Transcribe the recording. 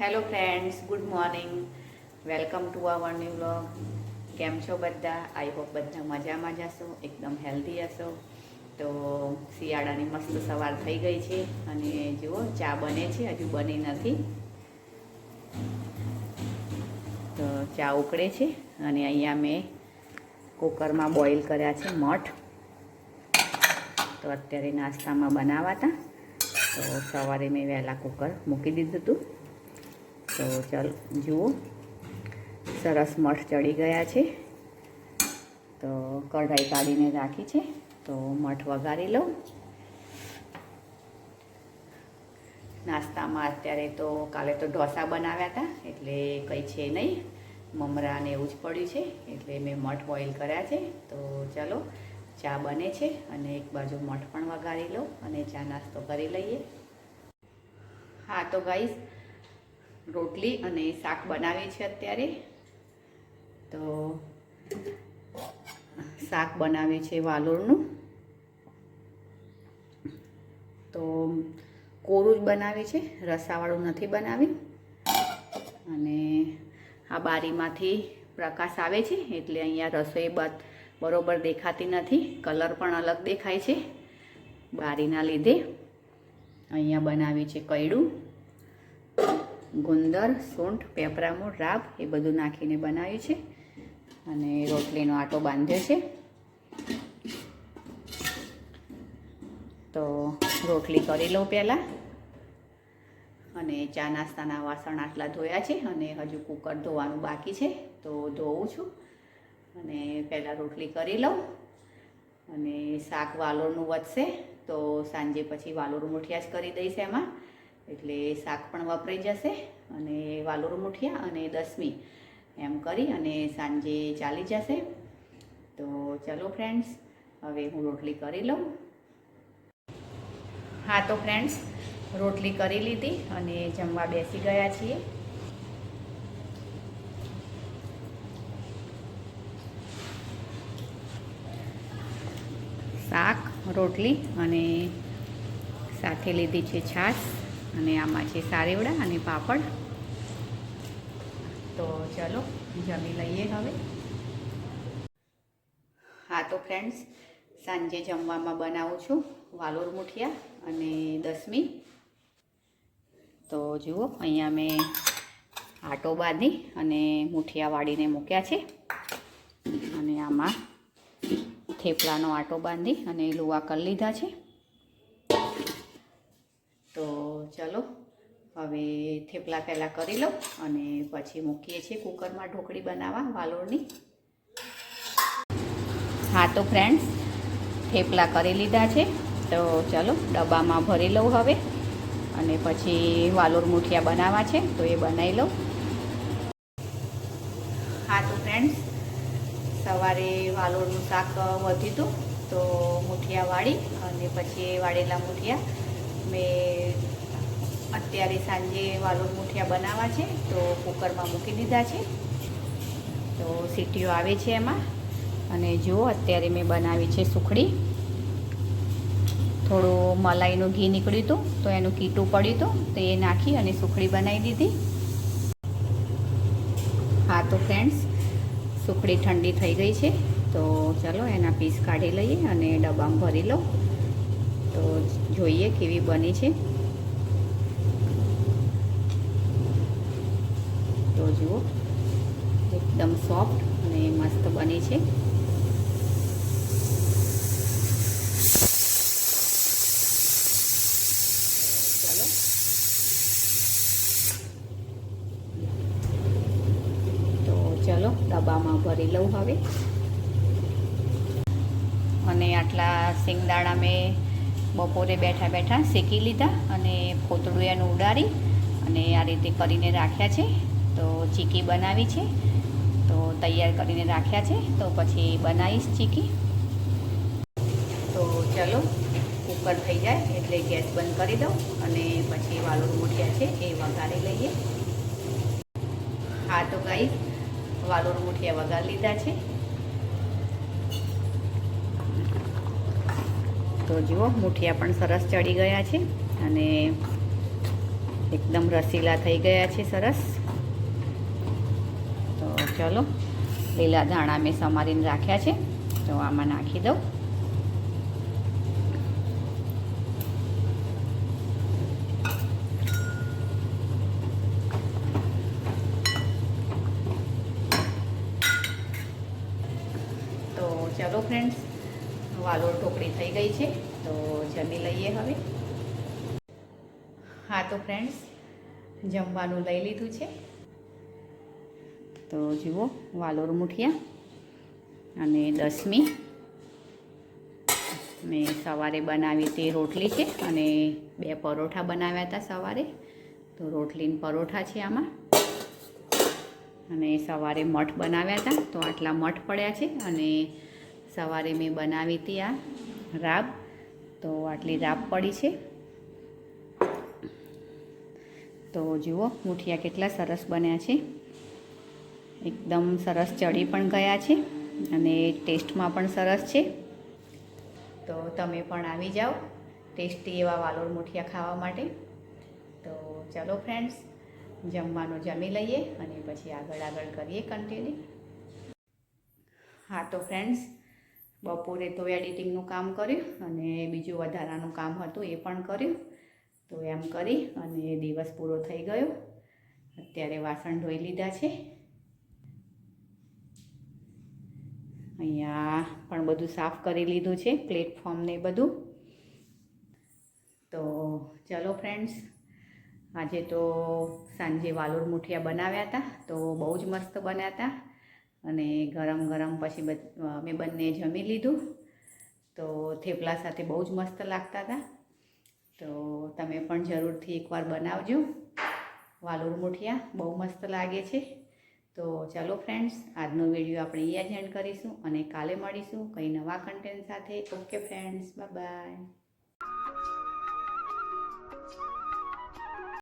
Hello friends good morning welcome to our new vlog કેમ છો બધા? આઈ હોપ બધા મજામાં જ હશો. એકદમ હેલ્ધી હશો. તો શિયાળાની મસ્ત સવાર થઈ ગઈ છે અને જુઓ, ચા બને છે. હજુ બની નથી. તો ચા ઉકળે છે અને અહીંયા મેં કુકરમાં બોઇલ કર્યા છે મઠ. તો અત્યારે નાસ્તામાં બનાવાતા. તો સવારે મેં વહેલા કુકર મૂકી દીધું હતું. તો ચાલ, જુઓ. સરસ મઠ ચડી ગયા છે. તો કઢાઈ કાઢીને રાખી છે. તો મઠ વઘારી લઉં. નાસ્તામાં અત્યારે તો કાલે તો ઢોસા બનાવ્યા હતા, એટલે કંઈ છે નહીં. મમરા ને એવું જ પડ્યું છે, એટલે મેં મઠ બોઇલ કર્યા છે. તો ચાલો, ચા બને છે અને એક બાજુ મઠ પણ વઘારી લઉં અને ચા નાસ્તો કરી લઈએ. હા, તો ગાઈસ રોટલી અને શાક બનાવી છે અત્યારે. તો શાક બનાવે છે વાલોરનું તો કોરું જ બનાવે છે રસાવાળું નથી બનાવી અને આ બારીમાંથી પ્રકાશ આવે છે, એટલે અહીંયા રસોઈ બરોબર દેખાતી નથી. કલર પણ અલગ દેખાય છે. બારીના લીધે અહીંયા બનાવ્યું છે કૈડું ગુંદર, સૂંઠ પેપરામૂળ રાબ એ બધું નાખીને બનાવ્યું છે. અને રોટલીનો આટો બાંધ્યો છે. તો રોટલી કરી લઉં પહેલાં. અને ચા નાસ્તાના વાસણ આટલા ધોયા છે અને હજુ કુકર ધોવાનું બાકી છે. તો ધોઉં છું. અને પહેલાં રોટલી કરી લઉં. અને શાક વાલોરનું વધશે તો સાંજે પછી વાલોર મુઠિયા જ કરી દઈશ એમાં. એટલે શાક પણ વપરાઈ જશે અને વાલોર મુઠિયા અને દસમી એમ કરી અને સાંજે ચાલી જશે. તો ચલો ફ્રેન્ડ્સ, હવે હું રોટલી કરી લઉં. હા, તો ફ્રેન્ડ્સ, રોટલી કરી લીધી અને જમવા બેસી ગયા છીએ. શાક, રોટલી અને સાથે લીધી છે છાશ. અને આમાં છે સારેવડા અને પાપડ. તો ચલો, જમી લઈએ હવે. હા, તો ફ્રેન્ડ્સ સાંજે જમવામાં બનાવું છું વાલોર મુઠિયા અને દસમી. તો જુઓ, અહીંયા મેં આટો બાંધી અને મુઠિયા વાળીને મૂક્યા છે. અને આમાં થેપલાનો આટો બાંધી અને લુવા કરી લીધા છે. તો ચલો, હવે થેપલા પહેલાં કરી લઉં અને પછી મૂકીએ છીએ કુકરમાં ઢોકળી બનાવવા વાલોળની. હા તો ફ્રેન્ડ્સ થેપલા કરી લીધા છે. તો ચલો, ડબ્બામાં ભરી લઉં હવે અને પછી વાલોર મુઠિયા બનાવવા છે, તો એ બનાવી લઉં. હા તો ફ્રેન્ડ્સ સવારે વાલોળનું શાક વધ્યું હતું, તો મુઠિયા વાળી અને પછી વાળેલા મુઠિયા મેં અત્યારે સાંજે વાલોર મુઠિયા બનાવવા છે, તો કુકરમાં મૂકી દીધા છે. તો સીટીઓ આવે છે એમાં. અને જુઓ, અત્યારે મેં બનાવી છે સુખડી. થોડું મલાઈનું ઘી નીકળ્યું હતું, તો એનું કીટું પડ્યું હતું, તો એ નાખી અને સુખડી બનાવી દીધી. હા, તો ફ્રેન્ડ્સ, સુખડી ઠંડી થઈ ગઈ છે, તો ચલો એના પીસ કાઢી લઈએ અને ડબ્બામાં ભરી લઉં તો જોઈએ કેવી બની છે. તો જુઓ. એકદમ સોફ્ટ અને મસ્ત બને છે. ચલો. ડબ્બામાં ભરી લઉં હવે. અને આટલા સિંગદાણા મેં બપોરે બેઠા બેઠા શેકી લીધા અને ફોતળું એનું ઉડાડી અને આ રીતે કરીને રાખ્યા છે. તો ચીકી બનાવી છે. તો તૈયાર કરીને રાખ્યા છે. તો પછી બનાવીશ ચીકી. તો ચલો, કુકર થઈ જાય એટલે ગેસ બંધ કરી દઉં અને પછી વાલોર મૂઠિયા છે એ વઘારી લઈએ. હા, તો ગાઈ વાલોર મૂઠિયા વઘાર લીધા છે. તો જુઓ, મૂઠિયા પણ સરસ ચડી ગયા છે અને એકદમ રસીલા થઈ ગયા છે સરસ. ચલો. લીલા ધાણા મેં સમારીને રાખ્યા છે. તો આમાં નાખી દઉં. તો ચલો ફ્રેન્ડ્સ, વાલોળ ઢોકળી થઈ ગઈ છે. તો જમી લઈએ હવે. હા તો ફ્રેન્ડ્સ, જમવાનું લઈ લીધું છે. તો જુઓ, વાલોર મુઠિયા અને દસમી. મેં સવારે બનાવી તે રોટલી છે અને બે પરોઠા બનાવ્યા હતા સવારે. તો રોટલીને પરોઠા છે આમાં. અને સવારે મઠ બનાવ્યા હતા, તો આટલા મઠ પડ્યા છે અને સવારે મેં બનાવી હતી આ રાબ. તો આટલી રાબ પડી છે. તો જુઓ, મુઠિયા કેટલા સરસ બન્યા છે. એકદમ સરસ ચડી પણ ગયા છે અને ટેસ્ટમાં પણ સરસ છે. તો તમે પણ આવી જાઓ ટેસ્ટી એવા વાલોર મુઠિયા ખાવા માટે. તો ચલો ફ્રેન્ડ્સ જમવાનું જમી લઈએ અને પછી આગળ આગળ કરીએ કન્ટિન્યુ હા તો ફ્રેન્ડ્સ બપોરે તો એડિટિંગનું કામ કર્યું અને બીજું વધારાનું કામ હતું એ પણ કર્યું. તો એમ કરી અને દિવસ પૂરો થઈ ગયો. અત્યારે વાસણ ધોઈ લીધા છે. અહીંયા પણ બધું સાફ કરી લીધું છે પ્લેટફોર્મ ને બધું. તો ચલો ફ્રેન્ડ્સ આજે તો સાંજે વાલોર મુઠિયા બનાવ્યા હતા, તો બહુ જ મસ્ત બન્યા હતા. અને ગરમ ગરમ પછી અમે બંને જમી લીધું. તો થેપલા સાથે બહુ જ મસ્ત લાગતા હતા. તો તમે પણ જરૂરથી એકવાર બનાવજો. વાલોર મુઠિયા બહુ મસ્ત લાગે છે. તો ચાલો ફ્રેન્ડ્સ આજનો વીડિયો આપણે અહીંયા જ એન્ડ કરીશું અને કાલે મળીશું કંઈ નવા કન્ટેન્ટ સાથે. Okay friends by